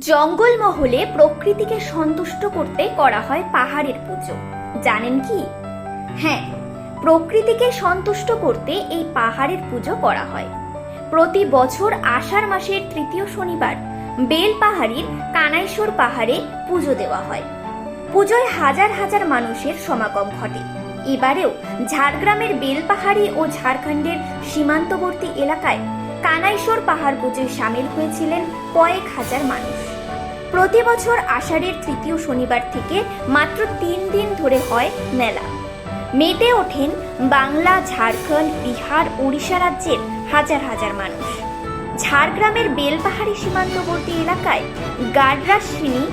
জঙ্গলমহলে প্রকৃতিকে সন্তুষ্ট করতে করা হয় পাহাড়ের পুজো। জানেন কি? হ্যাঁ প্রকৃতিকে সন্তুষ্ট করতে এই পাহাড়ের পুজো করা হয়। প্রতি বছর আষাঢ় মাসের তৃতীয় শনিবার বেল পাহাড়ির কানাইশ্বর পাহাড়ে পুজো দেওয়া হয়। পুজোয় হাজার হাজার মানুষের সমাগম ঘটে। এবারেও ঝাড়গ্রামের বেলপাহাড়ি ও ঝাড়খণ্ডের সীমান্তবর্তী এলাকায় কানাইশ্বর পাহাড় পুজোয় সামিল হয়েছিলেন কয়েক হাজার মানুষ। প্রতি বছর আষাঢ়ের তৃতীয় শনিবার থেকে মাত্র তিন দিন ধরে হয় মেলা। মেতে ওঠেন বাংলা, ঝাড়খণ্ড, বিহার ওড়িশা রাজ্যের হাজার হাজার মানুষ। ঝাড়গ্রামের বেলপাহাড়ি সীমান্তবর্তী এলাকায় গাডরাশ্রিনী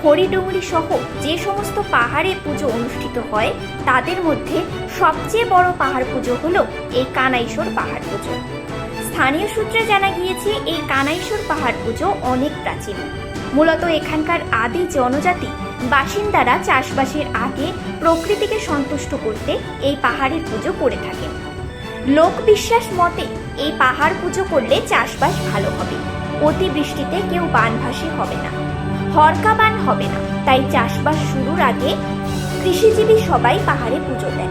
হরিডুংরি সহ যে সমস্ত পাহাড়ে পুজো অনুষ্ঠিত হয়, তাদের মধ্যে সবচেয়ে বড় পাহাড় পুজো হলো এই কানাইশ্বর পাহাড় পুজো। স্থানীয় সূত্রে জানা গিয়েছে, এই কানাইশ্বর পাহাড় পুজো অনেক প্রাচীন। মূলত এখানকার আদি জনজাতি বাসিন্দারা চাষবাসের আগে প্রকৃতিকে সন্তুষ্ট করতে এই পাহাড়ের পুজো করে থাকেন। লোক বিশ্বাস মতে এই পাহাড় পুজো করলে চাষবাস ভালো হবে। অতিবৃষ্টিতে কেউ বানভাসী হবে না হরকাবান হবে না। তাই চাষবাস শুরুর আগে কৃষিজীবী সবাই পাহাড়ে পুজো দেন।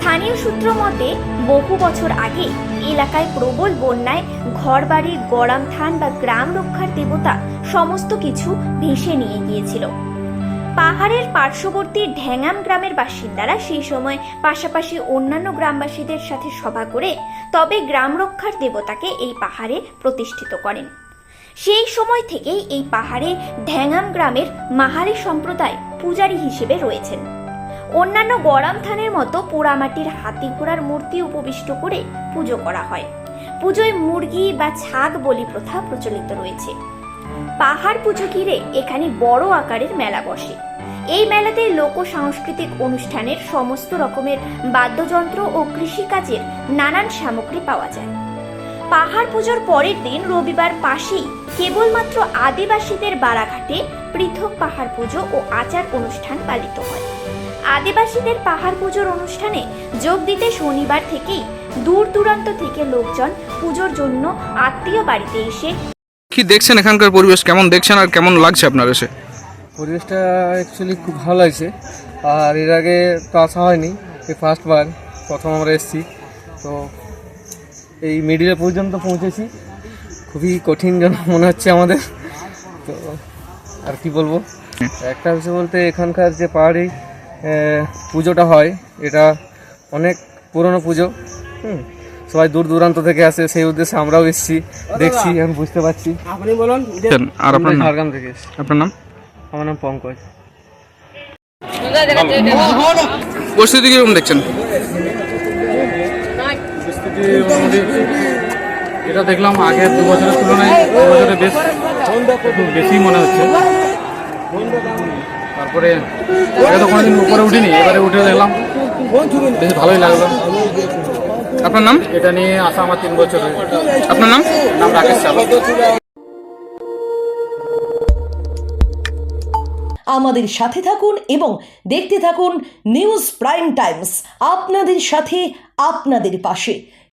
স্থানীয় সূত্র মতে, বহু বছর আগে এলাকায় প্রবল বন্যায় ঘরবাড়ি গরম থান বা গ্রাম রক্ষার দেবতা সমস্ত কিছু ভেসে নিয়ে গিয়েছিল। পাহাড়ের পার্শ্ববর্তী ঢ্যাঙাম গ্রামের বাসিন্দারা সেই সময় পাশাপাশি অন্যান্য গ্রামবাসীদের সাথে সভা করে তবে গ্রাম রক্ষার দেবতাকে এই পাহাড়ে প্রতিষ্ঠিত করেন। সেই সময় থেকেই এই পাহাড়ে ঢ্যাঙাম গ্রামের মাহারি সম্প্রদায় পূজারী হিসেবে রয়েছেন। অন্যান্য গরম থানের মতো পোড়ামাটির হাতি ঘোড়ার মূর্তি উপবিষ্ট করে পুজো করা হয়। পুজোয় মুরগি বা ছাগ বলি প্রথা প্রচলিত রয়েছে। পাহাড় পুজো ঘিরে এখানে বড় আকারের মেলা বসে। এই মেলাতে লোক সাংস্কৃতিক অনুষ্ঠানের সমস্ত রকমের বাদ্যযন্ত্র ও কৃষিকাজের নানান সামগ্রী পাওয়া যায়। পাহাড় পুজোর পরের দিন রবিবার পাশেই কেবলমাত্র আদিবাসীদের বারাঘাটে পৃথক পাহাড় পুজো ও আচার অনুষ্ঠান পালিত হয়। আদিবাসীদের পাহাড় পুজোর অনুষ্ঠানে যোগ দিতে শনিবার থেকেই দূর দূরান্ত থেকে লোকজন পুজোর জন্য আত্মীয় বাড়িতে এসে কি দেখছেন এখানকার পরিবেশ? কেমন দেখছেন আর কেমন লাগছে আপনার এসে? পরিবেশটা অ্যাকচুয়ালি খুব ভালো লাগছে। আর এর আগে তো আসা হয়নি এই ফার্স্ট বার প্রথম আমরা এসেছি। তো এই মিডিলে পর্যন্ত পৌঁছেছি। খুবই কঠিন যেন মনে হচ্ছে আমাদের। তো আর কি বলব? একটা বিষয় বলতে এখানকার যে পাহাড়ি পুজোটা হয় এটা অনেক পুরনো পুজো হুম সবাই দূর দূরান্ত থেকে আসে সেই উদ্দেশ্যে আমরাও এসেছি দেখছি এখন বুঝতে পারছি। আর আপনার নাম? ঝাড়গ্রাম থেকে এসেছি। আপনার নাম? আমার নাম পঙ্কজ। কীরকম দেখছেন। এটা দেখলাম আগে দু বছরের তুলনায় দু বছরে বেশ একটু বেশি মনে হচ্ছে। তারপরে আগে তো কোনোদিন উপরে উঠিনি এবারে উঠে দেখলাম বেশ ভালোই লাগল। আপনার নাম? এটা নিয়ে আসা আমার তিন বছর আপনার নাম? নাম রাকেশ চালক আমাদের সাথে থাকুন এবং দেখতে থাকুন নিউজ প্রাইম টাইমস আপনাদের সাথে আপনাদের পাশে।